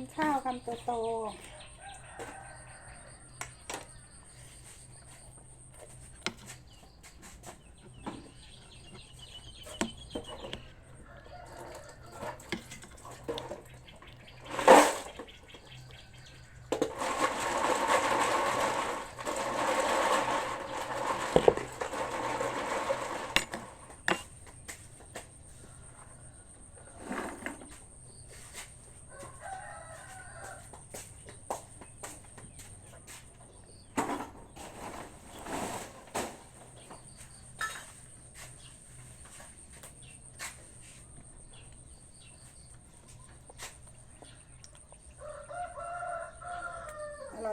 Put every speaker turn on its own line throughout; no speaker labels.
กินข้าวคำโตๆ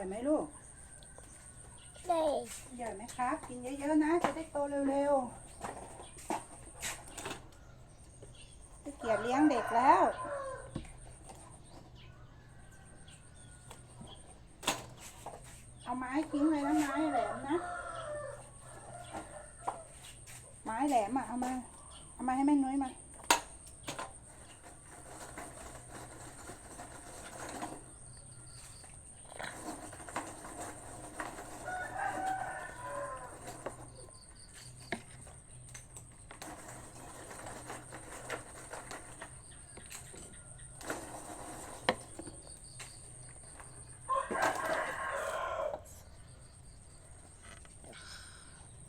อร่อยไหมลูก
เด็ก
อร่อยไหมครับ กินเยอะๆนะ จะได้โตเร็วๆขี้เกียจเลี้ยงเด็กแล้วเอาไม้ทิ้งเลยนะไม้แหลมนะ ไม้แหลมอะเอามา เอามาให้แม่นุ้ยมา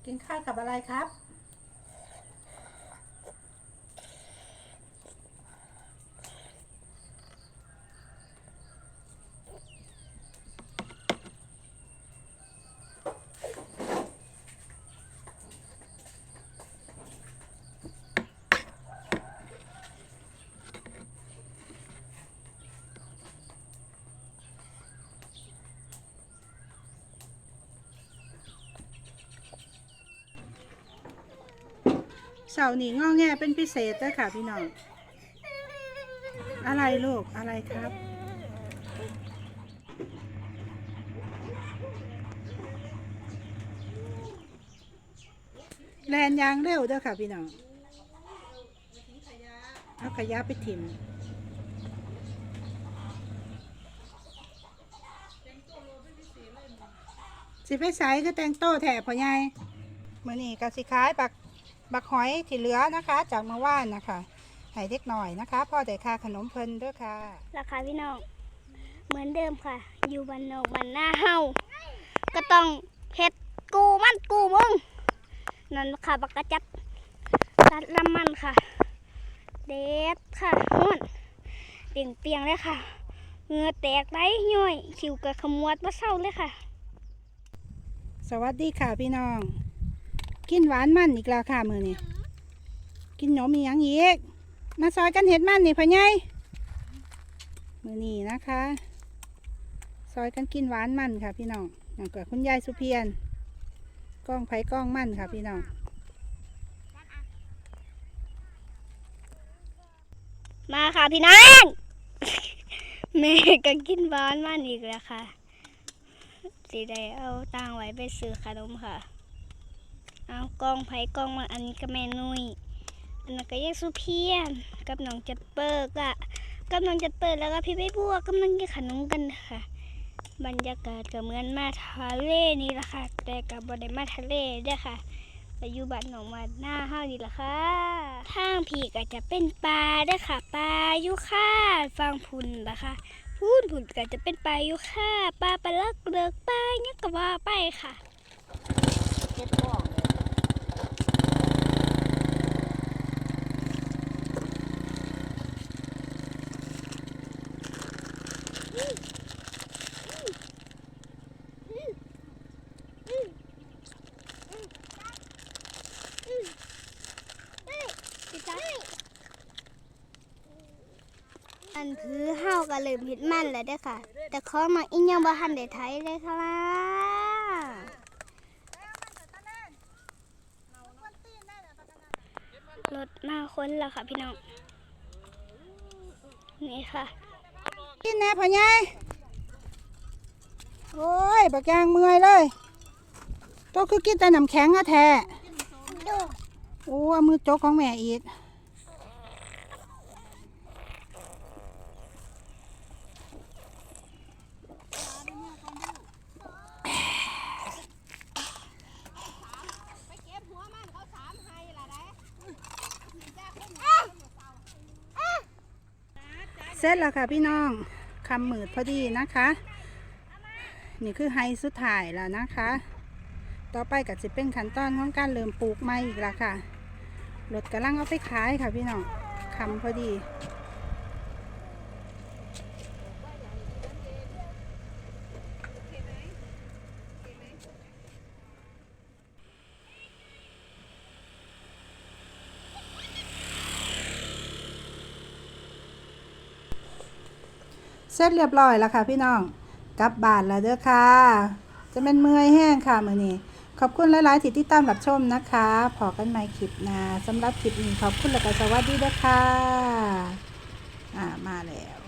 กินข้าวกับอะไรครับ เสาร์นี้งอแงเป็นพิเศษด้วยค่ะพี่น้อง อะไรลูก อะไรครับ แลนยางเร็วเด้วยค่ะพี่น้อง เอาขยะไปถิ่มสิไปใส่ก็แต่งโต้แถบพ่อใหญ่มื่อนี้ก็สิขายบัก บักหอยที่เหลือนะคะ จากเมื่อวานนะคะให้เล็กหน่อยนะคะพ่อแต่ค่าขนมเพลินด้วยค่ะ
ราคาพี่น้องเหมือนเดิมค่ะ อยู่บ้านนอกบ้านหน้าเฮาก็ต้องเฮ็ดกูมันกูมึงนั่นค่ะบักกระจับตัดลำมันค่ะ เด็ดค่ะห้วนเปียงเปียงๆเลยค่ะเหงื่อแตกไหลย่อยคิวกระขมวดมาเศร้าเลยค่ะ
สวัสดีค่ะพี่น้อง กินหวานมันอีกแล้วค่ะมือนี้กินหนมมียังอีก มาซอยกันเห็ดมันนี่พ่อใหญ่มือนี้นะคะ ซอยกันกินหวานมันค่ะ พี่น้องอย่างกับคุณยายสุเพียนกล้องไผ่กล้องมันค่ะ พี่น้อง
มาค่ะพี่น้องแม่ก็กินบ้านมันอีกแล้วค่ะสีได้เอาตังไว้ไปซื้อขนมค่ะ เอากองไผ่กองมาอันนี้ก็แม่นุยอันนั้นก็ยายสุเพียนกับน้องจัดเปิกอะกับน้องจัดเปิดแล้วก็พี่ใบบัวกำลังกินขนมกันค่ะ บรรยากาศก็เหมือนมาทะเลนี่แหละค่ะ แต่กับบได้มาทะเลด้อค่ะแต่อยู่บ้านหนองมาหน้าห้านี่แหละค่ะทางผีก็จะเป็นปลาด้อค่ะปลายุค่าฟังพุนนะคะพูนผุนก็จะเป็นปลายุค่าปลาปลาเลักเลือกปลาเนี่ยก็ว่าไปค่ะ
เก็บกล้องเลย
อันคือเฮาก็เริ่มเฮ็ดมันแล้วเด้อค่ะ แต่ขอมาอีกยังบ่ทันได้ไทยเลยค่ะรถมาคนแล้วค่ะพี่น้อง นี่ค่ะ
กินแน่พ่อใหญ่โอ้ยบักยางเมื่อยเลย โตคือกินแต่น้ำแข็งอะแท้ โอ้มือโจกของแม่อีก เสร็จแล้วค่ะพี่น้องคำหมืดพอดีนะคะ นี่คือไฮสุดท้ายแล้วนะคะ ต่อไปก็จะเป็นขั้นตอนของการเริ่มปลูกไม้อีกแล้วค่ะ รถกำลังเอาไปขายค่ะพี่น้องคำพอดีเสร็จเรียบร้อยแล้วค่ะพี่น้อง กลับบ้านแล้วเด้อค่ะ จะเป็นเมื่อยแห้งค่ะมือนี้ ขอบคุณหลาย ๆ ที่ติดตามรับชมนะคะพอกันใหม่คลิปน้าสำหรับคลิปนี้ขอบคุณแล้วก็สวัสดีด้วยค่ะ อ่ามาแล้ว